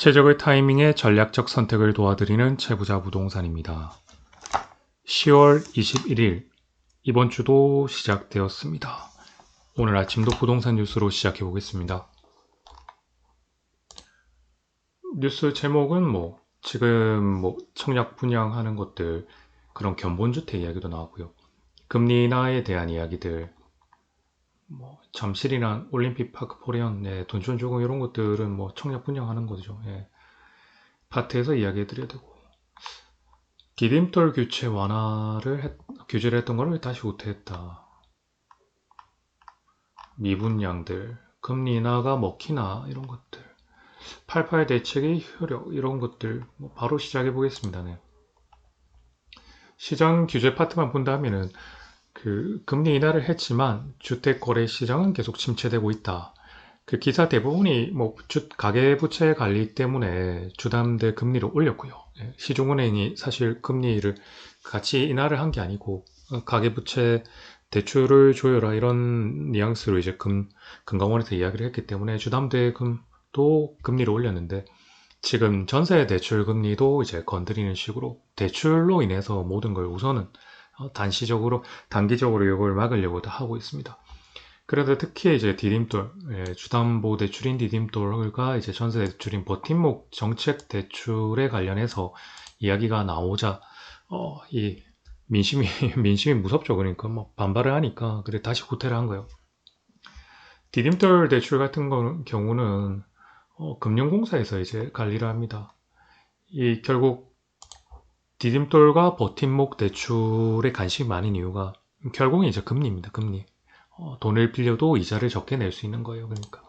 최적의 타이밍에 전략적 선택을 도와드리는 최부자 부동산입니다. 10월 21일 이번 주도 시작되었습니다. 오늘 아침도 부동산 뉴스로 시작해 보겠습니다. 뉴스 제목은 뭐 지금 뭐 청약 분양하는 것들 그런 견본주택 이야기도 나왔고요. 금리 인하에 대한 이야기들 뭐 잠실이나 올림픽 파크 포레언, 네, 돈촌 주공 이런 것들은 뭐 청약 분양하는 거죠. 예. 파트에서 이야기해 드려야 되고 디딤돌 교체 완화를 했, 규제를 했던 거를 다시 후퇴했다. 미분양들, 금리 인하가 먹히나 이런 것들, 88 대책의 효력 이런 것들 뭐 바로 시작해 보겠습니다. 네. 시장 규제 파트만 본다면은 그 금리 인하를 했지만 주택 거래 시장은 계속 침체되고 있다. 그 기사 대부분이 뭐 주, 가계부채 관리 때문에 주담대 금리를 올렸고요. 예, 시중은행이 사실 금리를 같이 인하를 한 게 아니고 어, 가계부채 대출을 조여라 이런 뉘앙스로 이제 금 금감원에서 이야기를 했기 때문에 주담대금도 금리를 올렸는데 지금 전세 대출 금리도 이제 건드리는 식으로 대출로 인해서 모든 걸 우선은 어, 단시적으로 단기적으로 이걸 막으려고 하고 있습니다. 그래도 특히 이제 디딤돌 예, 주담보 대출인 디딤돌과 이제 전세 대출인 버팀목 정책 대출에 관련해서 이야기가 나오자 어, 이 민심이 민심이 무섭죠. 그러니까 뭐 반발을 하니까 그래 다시 후퇴를 한 거예요. 디딤돌 대출 같은 경우는 어, 금융공사에서 이제 관리를 합니다. 이 결국 디딤돌과 버팀목 대출에 관심이 많은 이유가 결국은 이제 금리입니다. 금리. 어, 돈을 빌려도 이자를 적게 낼 수 있는 거예요. 그러니까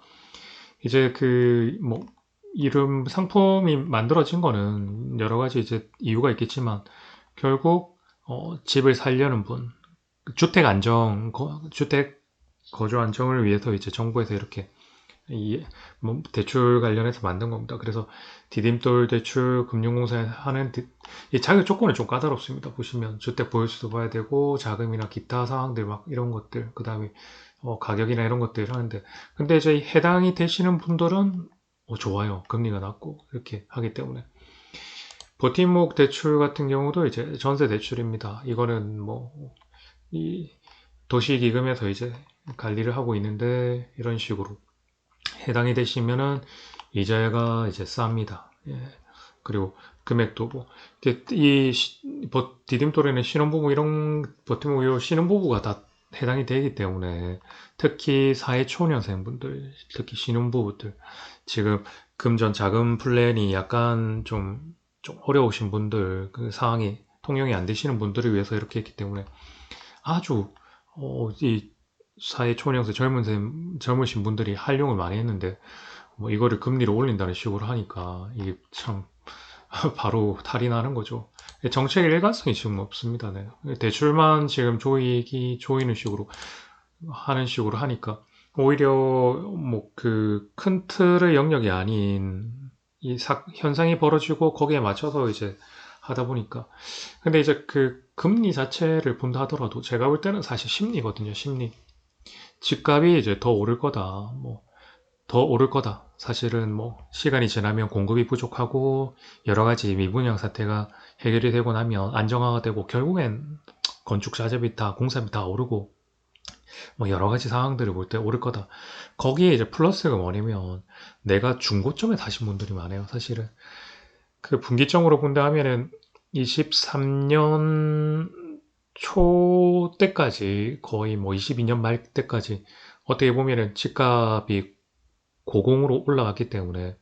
이제 그 뭐 이름 상품이 만들어진 거는 여러 가지 이제 이유가 있겠지만 결국 어, 집을 살려는 분 주택 안정 거, 주택 거주 안정을 위해서 이제 정부에서 이렇게 이, 뭐 대출 관련해서 만든 겁니다. 그래서 디딤돌 대출 금융공사에 하는 이 자격 조건이 좀 까다롭습니다. 보시면 주택 보유수도 봐야 되고 자금이나 기타 사항들 막 이런 것들 그 다음에 어, 가격이나 이런 것들 하는데 근데 이제 해당이 되시는 분들은 어, 좋아요. 금리가 낮고 이렇게 하기 때문에 버팀목 대출 같은 경우도 이제 전세 대출입니다. 이거는 뭐 이 도시기금에서 이제 관리를 하고 있는데 이런 식으로 해당이 되시면은 이자가 이제 쌉니다. 예. 그리고 금액도 뭐, 이 디딤돌에는 신혼부부 이런 버티고 신혼부부가 다 해당이 되기 때문에 특히 사회 초년생 분들, 특히 신혼부부들 지금 금전 자금 플랜이 약간 좀, 좀 어려우신 분들 그 상황이 통용이 안 되시는 분들을 위해서 이렇게 했기 때문에 아주 어, 이 사회 초년생 젊은 젊으신 분들이 활용을 많이 했는데 뭐 이거를 금리를 올린다는 식으로 하니까 이게 참 바로 탈이 나는 거죠. 정책 일관성이 지금 없습니다. 네. 대출만 지금 조이기 조이는 식으로 하는 식으로 하니까 오히려 뭐 그 큰 틀의 영역이 아닌 이 사, 현상이 벌어지고 거기에 맞춰서 이제 하다 보니까 근데 이제 그 금리 자체를 본다 하더라도 제가 볼 때는 사실 심리거든요 심리 집값이 이제 더 오를 거다. 뭐, 더 오를 거다. 사실은 뭐, 시간이 지나면 공급이 부족하고, 여러 가지 미분양 사태가 해결이 되고 나면 안정화가 되고, 결국엔 건축 자재비 다, 공사비 다 오르고, 뭐, 여러 가지 상황들을 볼 때 오를 거다. 거기에 이제 플러스가 뭐냐면, 내가 중고점에 사신 분들이 많아요, 사실은. 그 분기점으로 본다 하면은, 23년 초 때까지 거의 뭐 22년 말 때까지 어떻게 보면은 집값이 고공으로 올라갔기 때문에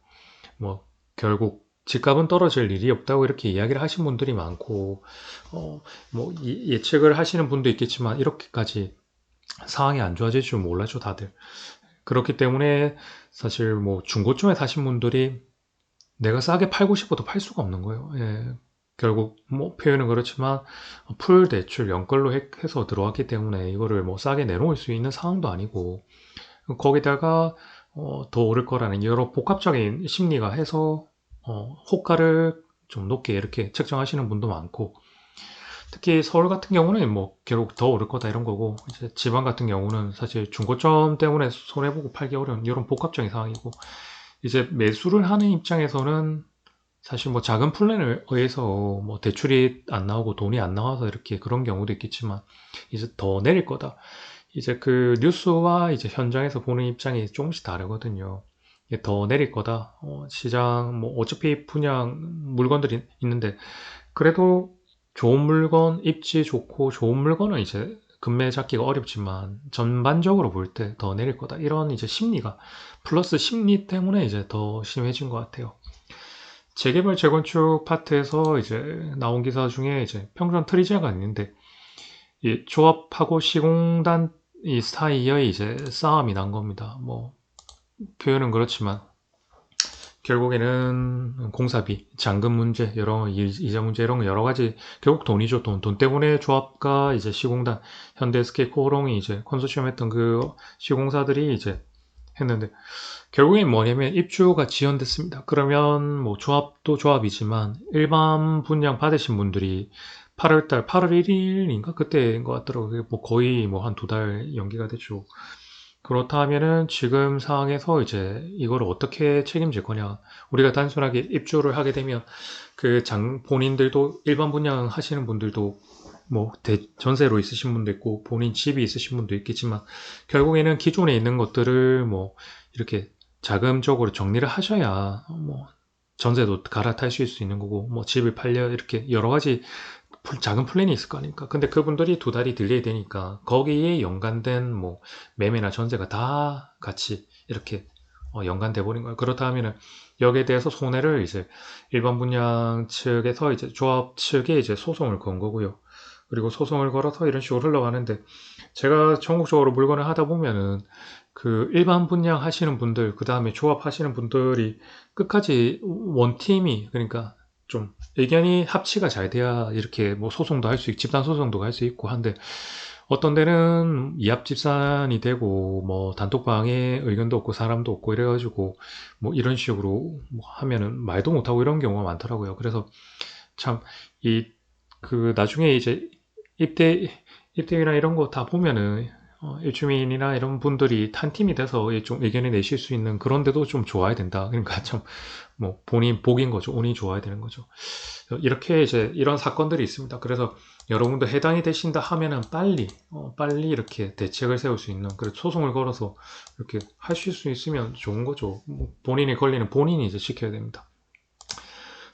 뭐 결국 집값은 떨어질 일이 없다고 이렇게 이야기를 하신 분들이 많고 어 뭐 예측을 하시는 분도 있겠지만 이렇게까지 상황이 안 좋아질 줄 몰랐죠 다들 그렇기 때문에 사실 뭐 중고점에 사신 분들이 내가 싸게 팔고 싶어도 팔 수가 없는 거예요 예. 결국 뭐 표현은 그렇지만 풀 대출 연걸로 해서 들어왔기 때문에 이거를 뭐 싸게 내놓을 수 있는 상황도 아니고 거기다가 어, 더 오를 거라는 여러 복합적인 심리가 해서 어, 호가를 좀 높게 이렇게 책정하시는 분도 많고 특히 서울 같은 경우는 뭐 결국 더 오를 거다 이런 거고 이제 지방 같은 경우는 사실 중고점 때문에 손해보고 팔기 어려운 이런 복합적인 상황이고 이제 매수를 하는 입장에서는 사실 뭐 작은 플랜을 의해서 뭐 대출이 안 나오고 돈이 안 나와서 이렇게 그런 경우도 있겠지만 이제 더 내릴 거다. 이제 그 뉴스와 이제 현장에서 보는 입장이 조금씩 다르거든요. 더 내릴 거다. 어, 시장 뭐 어차피 분양 물건들이 있는데 그래도 좋은 물건 입지 좋고 좋은 물건은 이제 금매 잡기가 어렵지만 전반적으로 볼 때 더 내릴 거다. 이런 이제 심리가 플러스 심리 때문에 이제 더 심해진 것 같아요. 재개발 재건축 파트에서 이제 나온 기사 중에 이제 평전 트리지아가 있는데 이 조합하고 시공단 이 사이의 이제 싸움이 난 겁니다. 뭐 표현은 그렇지만 결국에는 공사비, 잔금 문제, 여러 이- 이자 문제 이런 거 여러 가지 결국 돈이죠 돈. 돈 때문에 조합과 이제 시공단, 현대스케, 코오롱이 이제 컨소시엄 했던 그 시공사들이 이제 했는데 결국엔 뭐냐면 입주가 지연됐습니다. 그러면 뭐 조합도 조합이지만 일반 분양 받으신 분들이 8월달 8월 1일인가 그때인 것 같더라고요. 뭐 거의 뭐 한 두 달 연기가 됐죠. 그렇다 하면은 지금 상황에서 이제 이걸 어떻게 책임질 거냐. 우리가 단순하게 입주를 하게 되면 그 장, 본인들도 일반 분양 하시는 분들도 뭐 대, 전세로 있으신 분도 있고 본인 집이 있으신 분도 있겠지만 결국에는 기존에 있는 것들을 뭐 이렇게 자금적으로 정리를 하셔야 뭐 전세도 갈아타실 수 있는 거고 뭐 집을 팔려 이렇게 여러 가지 풀- 작은 플랜이 있을 거 아닙니까? 근데 그분들이 두 달이 딜레이 되니까 거기에 연관된 뭐 매매나 전세가 다 같이 이렇게 어, 연관돼 버린 거예요. 그렇다 하면은 여기에 대해서 손해를 이제 일반 분양 측에서 이제 조합 측에 이제 소송을 건 거고요. 그리고 소송을 걸어서 이런 식으로 흘러가는데 제가 전국적으로 물건을 하다 보면은 그 일반 분양 하시는 분들, 그 다음에 조합 하시는 분들이 끝까지 원팀이 그러니까 좀 의견이 합치가 잘 돼야 이렇게 뭐 소송도 할 수 있고 집단 소송도 할 수 있고 한데 어떤 데는 이합 집산이 되고 뭐 단톡방에 의견도 없고 사람도 없고 이래가지고 뭐 이런 식으로 뭐 하면은 말도 못하고 이런 경우가 많더라고요. 그래서 참 이 그 나중에 이제 입대 입대비나 이런 거 다 보면은 어, 일주민이나 이런 분들이 한 팀이 돼서 좀 의견을 내실 수 있는 그런 데도 좀 좋아야 된다. 그러니까 참 뭐 본인 복인 거죠. 운이 좋아야 되는 거죠. 이렇게 이제 이런 사건들이 있습니다. 그래서 여러분도 해당이 되신다 하면은 빨리 어, 빨리 이렇게 대책을 세울 수 있는 그래 소송을 걸어서 이렇게 하실 수 있으면 좋은 거죠. 뭐 본인이 걸리는 본인이 이제 지켜야 됩니다.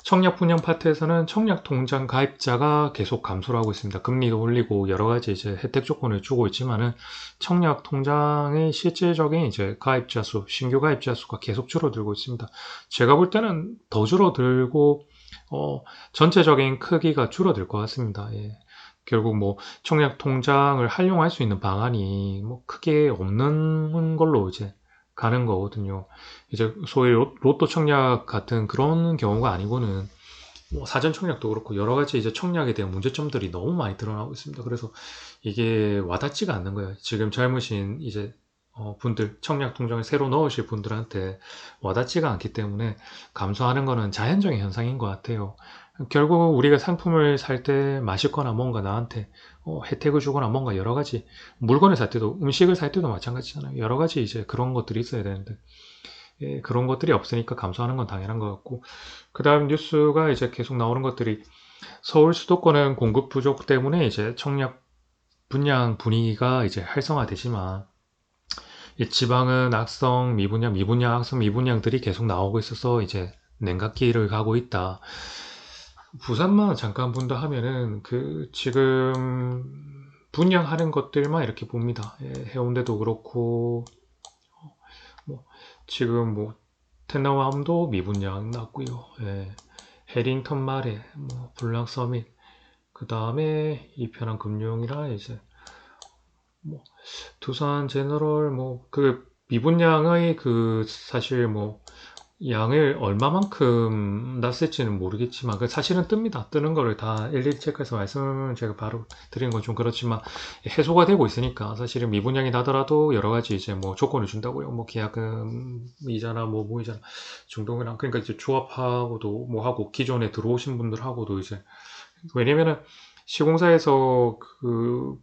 청약 분양 파트에서는 청약 통장 가입자가 계속 감소를 하고 있습니다. 금리도 올리고 여러 가지 이제 혜택 조건을 주고 있지만은 청약 통장의 실질적인 이제 가입자 수, 신규 가입자 수가 계속 줄어들고 있습니다. 제가 볼 때는 더 줄어들고 어, 전체적인 크기가 줄어들 것 같습니다. 예. 결국 뭐 청약 통장을 활용할 수 있는 방안이 뭐 크게 없는 걸로 이제 가는 거거든요. 이제 소위 로- 로또 청약 같은 그런 경우가 아니고는 뭐 사전 청약도 그렇고 여러 가지 이제 청약에 대한 문제점들이 너무 많이 드러나고 있습니다. 그래서 이게 와닿지가 않는 거예요. 지금 젊으신 이제 어, 분들 청약 통장을 새로 넣으실 분들한테 와닿지가 않기 때문에 감소하는 거는 자연적인 현상인 것 같아요. 결국 우리가 상품을 살때 맛있거나 뭔가 나한테 어, 혜택을 주거나 뭔가 여러 가지 물건을 살 때도 음식을 살 때도 마찬가지잖아요. 여러 가지 이제 그런 것들이 있어야 되는데 예, 그런 것들이 없으니까 감소하는 건 당연한 것 같고 그 다음 뉴스가 이제 계속 나오는 것들이 서울 수도권은 공급 부족 때문에 이제 청약 분양 분위기가 이제 활성화되지만 이 지방은 악성 미분양, 미분양, 악성 미분양들이 계속 나오고 있어서 이제 냉각기를 가고 있다. 부산만 잠깐 본다 하면은 그 지금 분양하는 것들만 이렇게 봅니다. 예, 해운대도 그렇고 어, 뭐 지금 뭐 텐나우함도 미분양 났고요. 예, 해링턴 마레, 뭐 블랑 서밋, 그 다음에 이편한 금융이라 이제 뭐 두산 제너럴 뭐 그 미분양의 그 사실 뭐 양을 얼마만큼 났을지는 모르겠지만 그 사실은 뜹니다. 뜨는 거를 다 일일이 체크해서 말씀을 제가 바로 드리는 건좀 그렇지만 해소가 되고 있으니까 사실은 미분양이 나더라도 여러 가지 이제 뭐 조건을 준다고요. 뭐 계약금 이자나 뭐 무이자나 중동이랑 그러니까 이제 조합하고도 뭐 하고 기존에 들어오신 분들하고도 이제 왜냐면은 시공사에서 그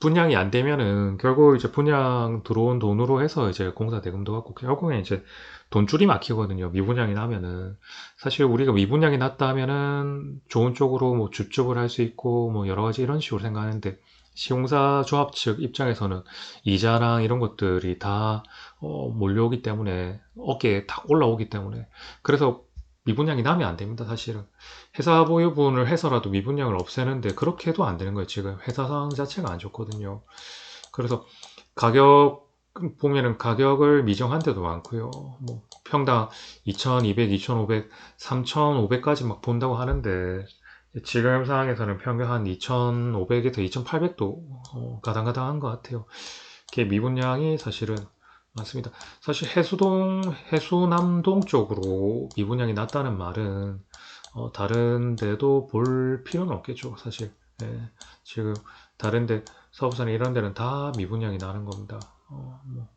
분양이 안 되면은 결국 이제 분양 들어온 돈으로 해서 이제 공사 대금도 받고 결국엔 이제 돈줄이 막히거든요. 미분양이 나면은 사실 우리가 미분양이 났다 하면은 좋은 쪽으로 뭐 줍줍을 할 수 있고 뭐 여러 가지 이런 식으로 생각하는데 시공사 조합 측 입장에서는 이자랑 이런 것들이 다 어, 몰려오기 때문에 어깨에 다 올라오기 때문에 그래서 미분양이 나면 안 됩니다 사실은. 회사 보유분을 해서라도 미분양을 없애는데 그렇게 해도 안 되는 거예요 지금. 회사 상황 자체가 안 좋거든요. 그래서 가격 보면은 가격을 미정한 데도 많고요. 뭐 평당 2200, 2500, 3500까지 막 본다고 하는데 지금 상황에서는 평균 한 2,500에서 2,800도 어, 가당가당한 것 같아요. 이게 미분양이 사실은 많습니다. 사실 해수동, 해수남동 쪽으로 미분양이 낮다는 말은 어, 다른 데도 볼 필요는 없겠죠. 사실 예, 지금 다른 데 서부산 이런 데는 다 미분양이 나는 겁니다. 어, 뭐.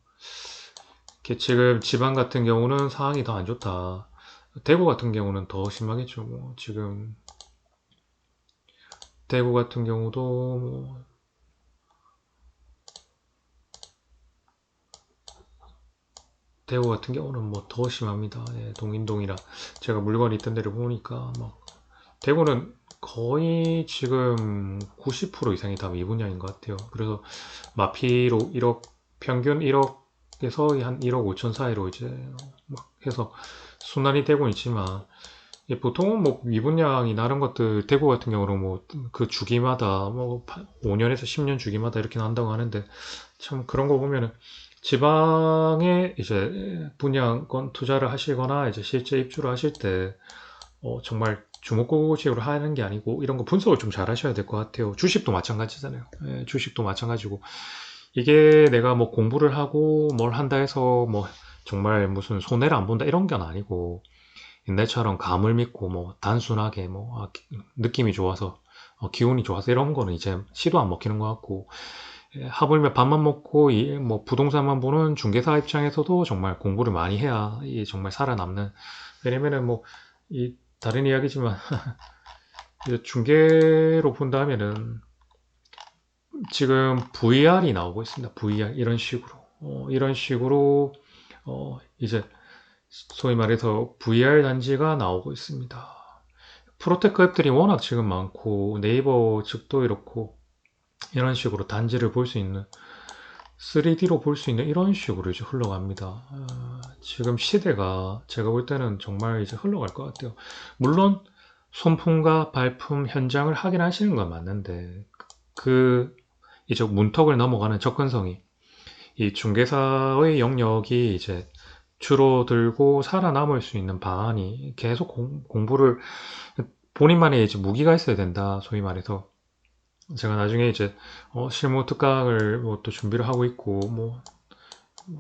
지금 지방 같은 경우는 상황이 더 안 좋다. 대구 같은 경우는 더 심하겠죠. 뭐 지금 대구 같은 경우도 뭐 대구 같은 경우는 뭐 더 심합니다. 예, 동인동이라 제가 물건이 있던 데를 보니까 막 대구는 거의 지금 90% 이상이 다 미분양인 것 같아요. 그래서 마피로 1억 평균 1억에서 한 1억 5천 사이로 이제 막 해서 순환이 되고 있지만 예, 보통은 뭐 미분양이 나른 것들 대구 같은 경우는 뭐 그 주기마다 뭐 5년에서 10년 주기마다 이렇게 난다고 하는데 참 그런 거 보면은 지방에 이제 분양권 투자를 하시거나 이제 실제 입주를 하실 때 어, 정말 주목고식으로 하는 게 아니고 이런 거 분석을 좀 잘 하셔야 될 것 같아요. 주식도 마찬가지잖아요. 예, 주식도 마찬가지고 이게 내가 뭐 공부를 하고 뭘 한다 해서 뭐 정말 무슨 손해를 안 본다 이런 건 아니고 옛날처럼 감을 믿고 뭐 단순하게 뭐 아, 느낌이 좋아서 어, 기운이 좋아서 이런 거는 이제 시도 안 먹히는 것 같고 예, 하물며 밥만 먹고 이, 뭐 부동산만 보는 중개사 입장에서도 정말 공부를 많이 해야 이 정말 살아남는 왜냐면은 뭐 이 다른 이야기지만 중개로 본다면은 지금 VR이 나오고 있습니다. VR 이런 식으로 어, 이런 식으로 어, 이제 소위 말해서 VR 단지가 나오고 있습니다. 프로테크 앱들이 워낙 지금 많고 네이버 측도 이렇고 이런 식으로 단지를 볼 수 있는 3D로 볼 수 있는 이런 식으로 이제 흘러갑니다. 아, 지금 시대가 제가 볼 때는 정말 이제 흘러갈 것 같아요. 물론 손품과 발품 현장을 확인하시는 건 맞는데 그 이제 문턱을 넘어가는 접근성이 이 중개사의 영역이 이제 줄어들고 살아남을 수 있는 방안이 계속 공, 부를 본인만의 이제 무기가 있어야 된다. 소위 말해서 제가 나중에 이제 어, 실무 특강을 뭐 또 준비를 하고 있고 뭐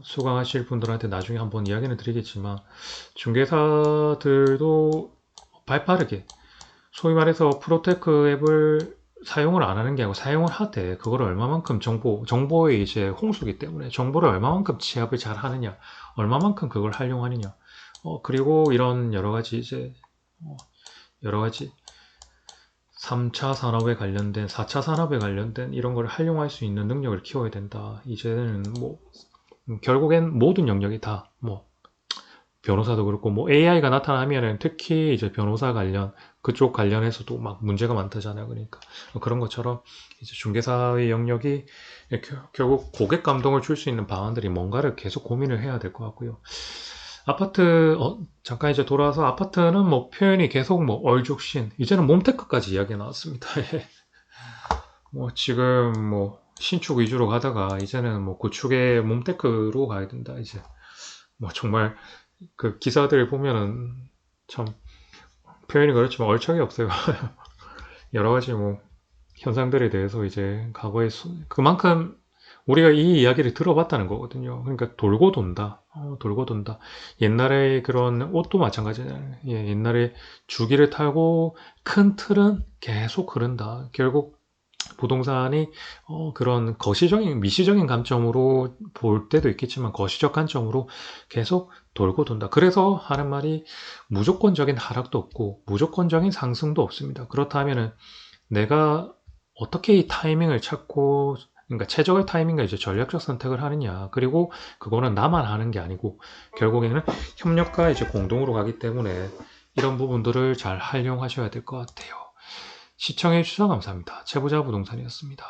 수강하실 분들한테 나중에 한번 이야기는 드리겠지만 중개사들도 발빠르게 소위 말해서 프로테크 앱을 사용을 안 하는 게 아니고 사용을 하되 그걸 얼마만큼 정보 정보의 이제 홍수기 때문에 정보를 얼마만큼 취합을 잘 하느냐 얼마만큼 그걸 활용하느냐. 어, 그리고 이런 여러 가지 이제 어, 여러 가지 3차 산업에 관련된 4차 산업에 관련된 이런 걸 활용할 수 있는 능력을 키워야 된다 이제는 뭐 음, 결국엔 모든 영역이 다 뭐 변호사도 그렇고 뭐 AI가 나타나면은 특히 이제 변호사 관련 그쪽 관련해서도 막 문제가 많다잖아요. 그러니까 그런 것처럼 이제 중개사의 영역이 결국 고객 감동을 줄 수 있는 방안들이 뭔가를 계속 고민을 해야 될 것 같고요. 아파트 어, 잠깐 이제 돌아와서 아파트는 뭐 표현이 계속 뭐 얼죽신 이제는 몸테크까지 이야기가 나왔습니다. 뭐 지금 뭐 신축 위주로 가다가 이제는 뭐 구축의 몸테크로 가야 된다 이제 뭐 정말 그 기사들 보면은 참 표현이 그렇지만 얼척이 없어요. 여러 가지 뭐 현상들에 대해서 이제 과거에 수, 그만큼 우리가 이 이야기를 들어봤다는 거거든요. 그러니까 돌고 돈다. 어, 돌고 돈다. 옛날에 그런 옷도 마찬가지잖아요. 예, 옛날에 주기를 타고 큰 틀은 계속 흐른다. 결국 부동산이 어, 그런 거시적인 미시적인 관점으로 볼 때도 있겠지만 거시적 관점으로 계속 돌고 돈다. 그래서 하는 말이 무조건적인 하락도 없고 무조건적인 상승도 없습니다. 그렇다면은 내가 어떻게 이 타이밍을 찾고 그러니까 최적의 타이밍과 이제 전략적 선택을 하느냐. 그리고 그거는 나만 하는 게 아니고 결국에는 협력과 이제 공동으로 가기 때문에 이런 부분들을 잘 활용하셔야 될 것 같아요. 시청해 주셔서 감사합니다. 최부자 부동산이었습니다.